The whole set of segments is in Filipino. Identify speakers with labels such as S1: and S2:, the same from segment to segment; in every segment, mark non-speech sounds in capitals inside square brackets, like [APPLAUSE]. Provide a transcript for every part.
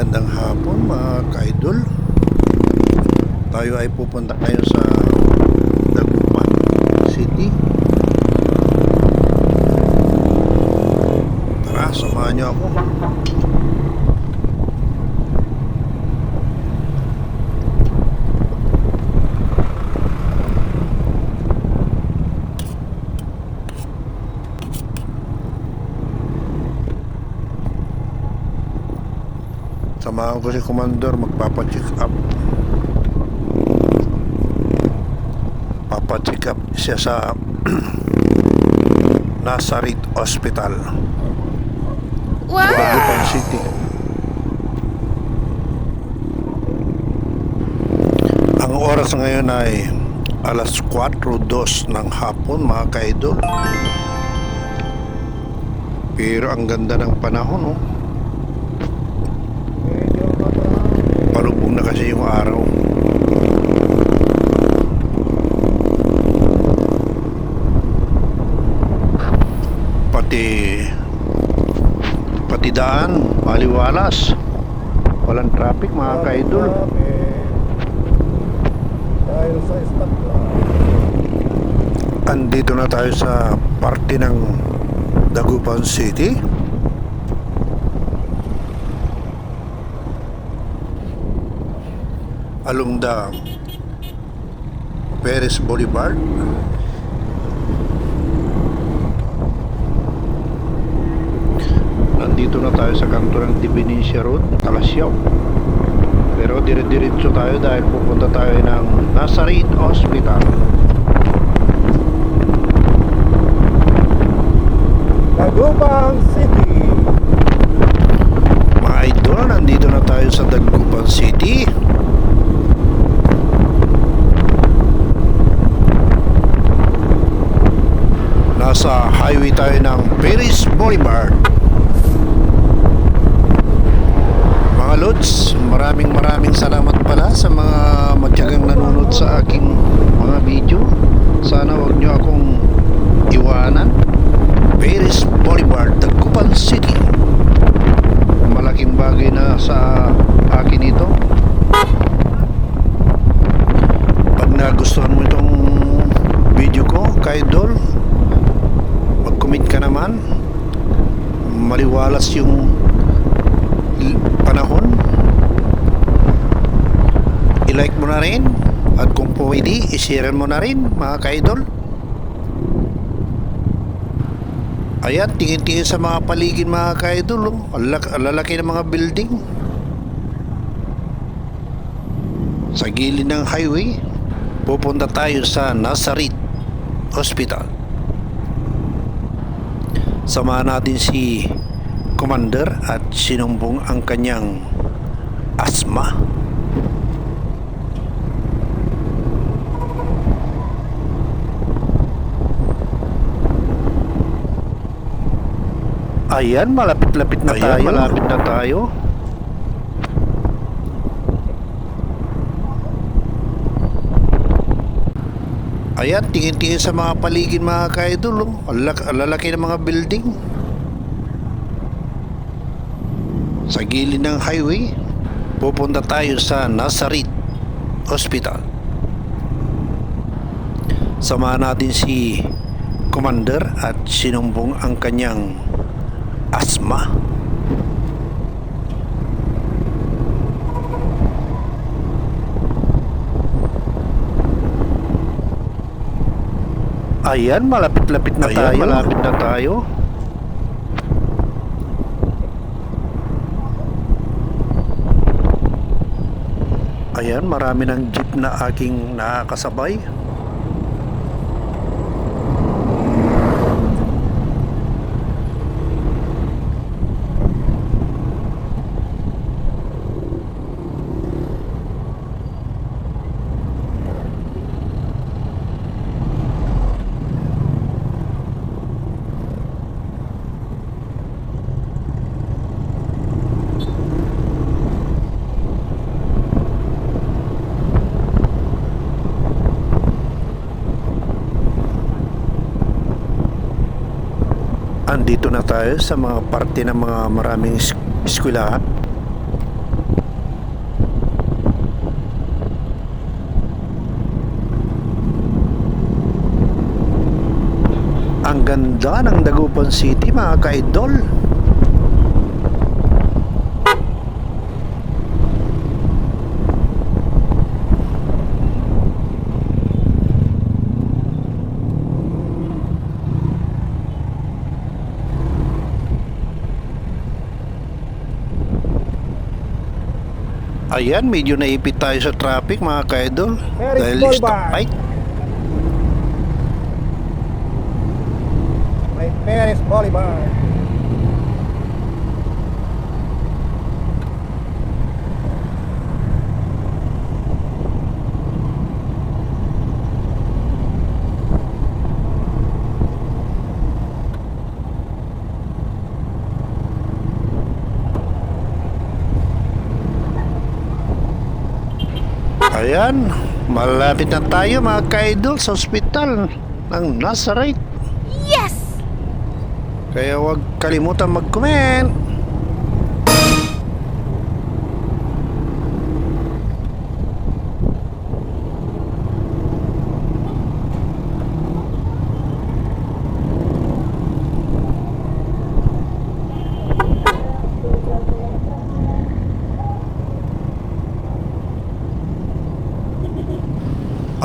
S1: Magandang hapon mga ka-idol. Tayo ay pupunta ngayon sa Dagupan City. Tara, samahan niyo ako. Samahan ko si Commander magpapacheck up. Papacheck up siya sa [CLEARS THROAT] Nazareth Hospital,
S2: Wow!
S1: Dagupan City. Ang oras ngayon ay alas 4.02 ng hapon mga kaidol. Pero ang ganda ng panahon, oh. Palubog na kasi yung araw. Pati pati daan, maliwalas. Walang traffic mga kaidol. Andito na tayo sa parte ng Dagupan City. Along the Perez Boulevard. Nandito na tayo sa kanto ng Divinencia Road, Calasiao. Pero dire-diretso tayo dahil pupunta tayo ng Nazareth Hospital.
S3: Tagubang City.
S1: Mga idol, nandito na tayo sa Dagupan City. Highway tayo ng Paris Boulevard. Mga Lods, maraming maraming salamat pala sa mga matyagang nanonood sa aking mga video. Sana wag nyo akong iwanan. Paris Boulevard, Dagupan City malaking bagay na sa akin ito pag nagustuhan mo itong video ko kaidol mag comment ka naman maliwalas yung l- panahon rin at kung pwede i-share mo na rin mga kaidol Ayan, tingin-tingin sa mga paligid mga kaidol. Oh. Lalaki ng mga building. Sa gilid ng highway, pupunta tayo sa Nazareth Hospital. Samahan natin si Commander at sinumbong ang kanyang asma. Ayan, malapit-lapit na
S3: Ayan,
S1: tayo.
S3: malapit
S1: na tayo. Ayan, tingin-tingin sa mga paligid mga kaidol. Oh. Lalaki ng mga building. Sa gilid ng highway, pupunta tayo sa Nazareth Hospital. Samahan natin si Commander at sinumbong ang kanyang asma. Ayan, malapit-lapit na
S3: Ayan,
S1: tayo.
S3: malapit
S1: na tayo. Ayan, marami ng jeep na aking nakakasabay. nandito na tayo sa mga parte ng mga maraming eskwelahan ang ganda ng Dagupan City mga kaidol. Ayan, medyo naipit tayo sa traffic mga ka-idol. Dahil
S3: small
S1: stop
S3: bar.
S1: light.
S3: May Perez Bolivar.
S1: Ayan, malapit na tayo mga ka-idol sa ospital ng Nazareth.
S2: Yes!
S1: Kaya huwag kalimutan mag-comment.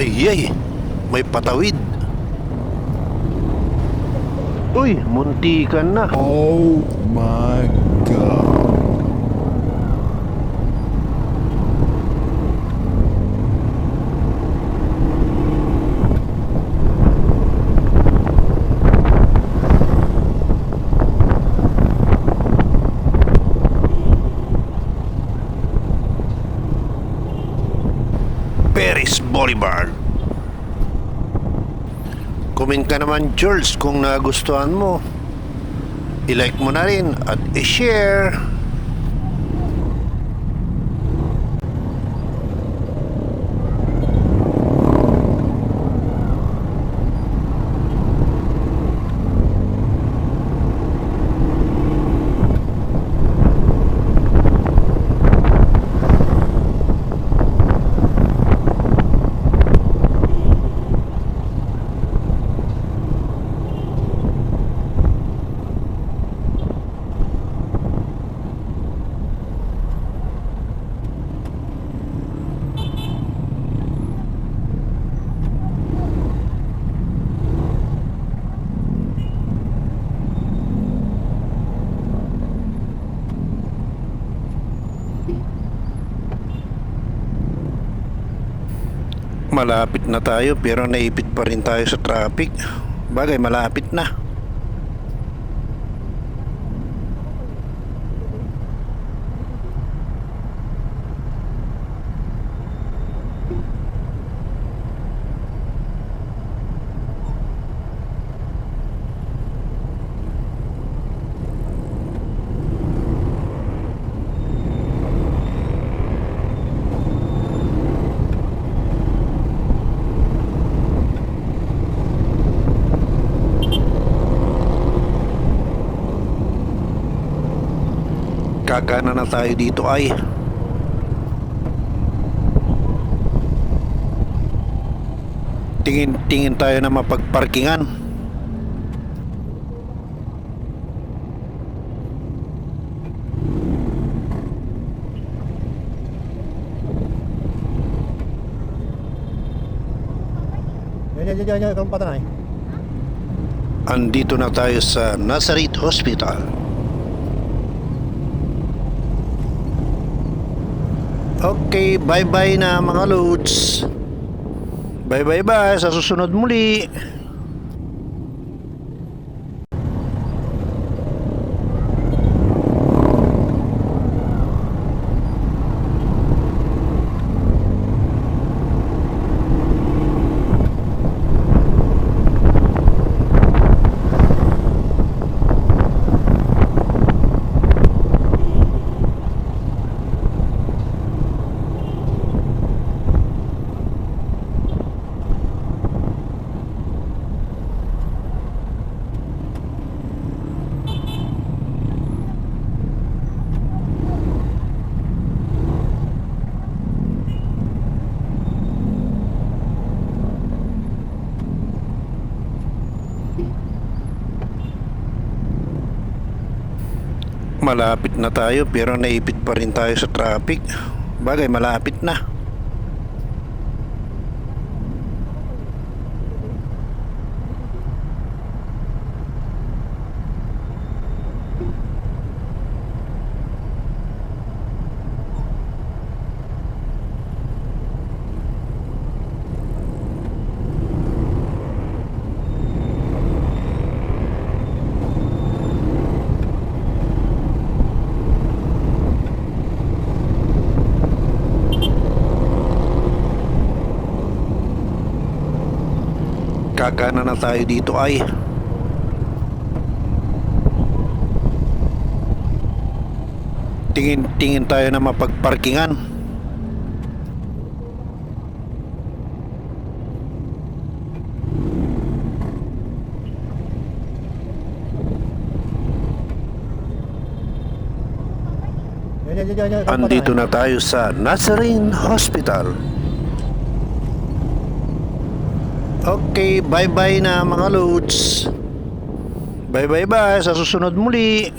S1: Ay, ay, may patawid. Uy, munti ka na.
S3: Oh my God.
S1: Paris Bolivar. Comment ka naman Jules kung nagustuhan mo. I-like mo na rin at i-share. Malapit na tayo pero naipit pa rin tayo sa traffic. Bagay malapit na. Kagana na tayo dito ay. Tingin-tingin tayo na mapagparkingan.
S3: Yan, yan, yan, yan, yan.
S1: Andito na tayo sa Nazareth Hospital. Okay, bye-bye na mga loads. Bye-bye-bye sa susunod muli. Malapit na tayo pero naipit pa rin tayo sa traffic. Bagay, malapit na. Kagana na tayo dito ay. Tingin-tingin tayo na mapagparkingan. Andito na tayo sa Nazarene Hospital. Okay, bye-bye na mga loads. Bye-bye-bye sa susunod muli.